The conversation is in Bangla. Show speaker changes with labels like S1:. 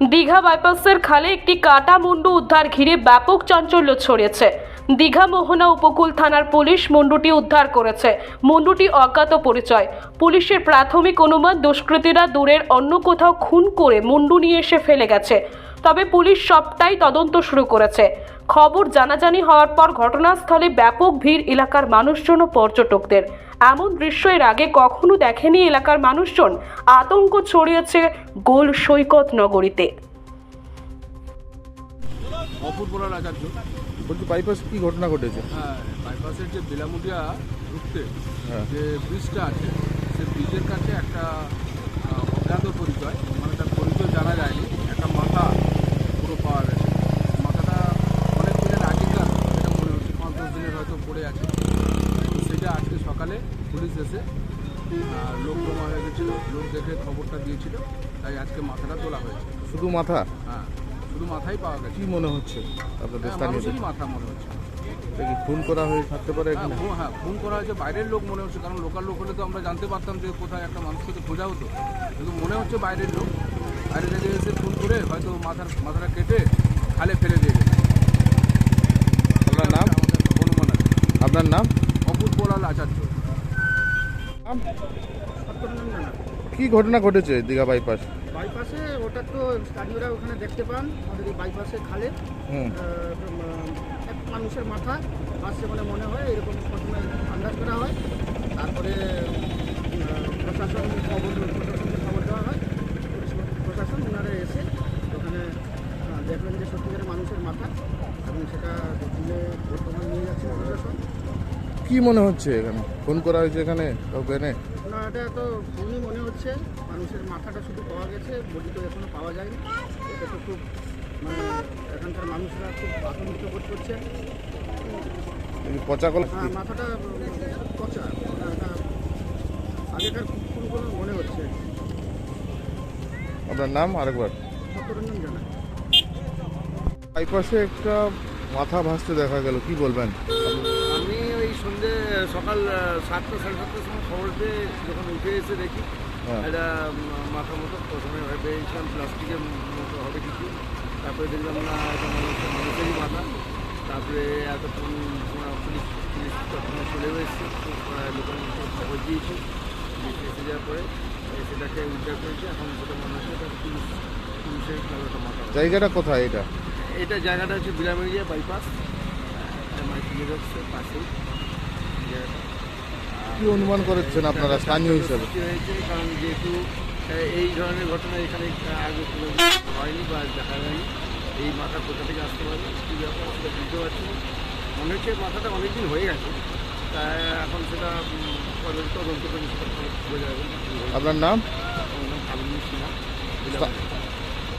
S1: দীঘা বাইপাসের খালে একটি কাটা মুন্ডু উদ্ধার ঘিরে ব্যাপক চাঞ্চল্য ছড়িয়েছে। দীঘা মোহনা উপকূল থানার পুলিশ মুন্ডুটি উদ্ধার করেছে। মুন্ডুটি অজ্ঞাত পরিচয়। পুলিশের প্রাথমিক অনুমান, দুষ্কৃতীরা দূরের অন্য কোথাও খুন করে মুন্ডু নিয়ে এসে ফেলে গেছে। তবে পুলিশ সবটাই তদন্ত শুরু করেছে। খবর জানাজানি হওয়ার পর ঘটনাস্থলে ব্যাপক ভিড় এলাকার মানুষজন ও পর্যটকদের। এমন দৃশ্য এর আগে কখনো দেখেনি এলাকার মানুষজন। আতঙ্ক ছড়িয়েছে গোল সৈকত নগরীতে।
S2: বলছি বাইপাস কি ঘটনা ঘটেছে?
S3: হ্যাঁ বাইপাসের যে বেলামুটিয়া ঢুকতে
S2: হ্যাঁ।
S3: যে ব্রিজটা আছে সে ব্রিজের কাছে একটা আহ, অজ্ঞাত পরিচয় মানে তার পরিচয় জানা যায়নি একটা মাথা পুরো পাওয়া গেছে মাথাটা অনেক দিনের আগেকার যেটা মনে হচ্ছে পাঁচ দশ দিনের হয়তো পড়ে আছে তো সেটা আজকে সকালে পুলিশ এসে লোক জমা হয়ে গেছিল লোক দেখে খবরটা দিয়েছিল তাই আজকে মাথাটা তোলা হয়েছে।
S2: শুধু মাথা?
S3: হ্যাঁ শুধু মাথাই পাওয়া গেছে।
S2: কি মনে হচ্ছে আপনাদের
S3: হ্যাঁ,
S2: স্থানীয়
S3: মাথা মনে হচ্ছে।
S2: কি খুন করা হয়ে থাকতে পারে
S3: হ্যাঁ
S2: এখানে?
S3: ফোন- হ্যাঁ ফোন করা হয়েছে বাইরের লোক মনে হচ্ছে কারণ লোকাল লোক হলে তো আমরা জানতে পারতাম যে কোথায় একটা মানুষকে তো খোঁজা হতো। কিন্তু মনে হচ্ছে বাইরের লোক। বাইরে থেকে এসে ফোন করে হয়তো মাথার মাথাটা কেটে খালে ফেলে দিয়ে গেছে।
S2: আপনার নাম? আপনার নাম?
S3: অপূর্বলাল আচার্য।
S2: কি ঘটনা ঘটেছে দীঘা বাইপাস
S4: বাইপাসে ওটা তো স্থানীয়রা ওখানে দেখতে পান আমাদের এই বাইপাসে খালে। এক মানুষের মাথা আসছে বলে মনে হয় এরকম প্রথমে আন্দাজ করা হয়। তারপরে প্রশাসন খবর প্রশাসনকে খবর দেওয়া হয়। প্রশাসন ওনারা এসে ওখানে দেখলেন যে সত্যিকারের মানুষের মাথা এবং সেটা তুলে বর্তমান নিয়ে যাচ্ছে প্রশাসন।
S2: কি মনে হচ্ছে এখানে? ফোন করা হয়েছে এখানে কাউকে এনে?
S4: না এটা তো খুবই মনে হচ্ছে। মানুষের মাথাটা শুধু পাওয়া গেছে বডি তো এখনও পাওয়া যায়নি। এটা তো খুব মানে এখানকার মানুষরা খুব আতঙ্কিত বোধ করছে।
S2: পচা কল
S4: হ্যাঁ মাথাটা পচা। আগেকার খুব কোনো মনে হচ্ছে।
S2: আপনার নাম আরেকবার?
S4: সত্যরঞ্জন জানা।
S2: বাইপাসে একটা মাথা ভাসতে দেখা গেল কি বলবেন?
S5: আমি ওই সন্ধে সকাল সাতটা সাড়ে সাতটার সময় খবর পেয়ে যখন উঠে এসে দেখি
S2: হ্যাঁ।
S5: একটা মাথা মতো প্রথমে ভেবেছিলাম প্লাস্টিকের মতো হবে কিছু। তারপরে দেখলাম না এটা মানুষের মানুষেরই মাথা। তারপরে এতক্ষণ পুলিশ পুলিশ তখন চলেও এসেছে লোকাল খবর দিয়েছে এসে যাওয়ার পরে সেটাকে উদ্ধার করেছে। এখন সেটা মনে হচ্ছে এটা পুলিশ পুলিশের মাথা।
S2: জায়গাটা কোথায় এটা?
S5: এটা জায়গাটা হচ্ছে বিরামেরিয়া বাইপাস মাইক্রোজের পাশেই।
S2: কি অনুমান করেছেন আপনারা স্থানীয় হিসাবে?
S5: হয়েছে কারণ যেহেতু এই ধরনের ঘটনা এখানে আগে হয়নি বা দেখা যায়নি। এই মাথা কোথা থেকে আসতে পারে কী ব্যাপার সেটা বুঝতে পারছি মনে হচ্ছে মাথাটা অনেকদিন হয়ে গেছে তা এখন সেটা তদন্ত করে বোঝা যাবে।
S2: আপনার নাম?
S5: সিনহা।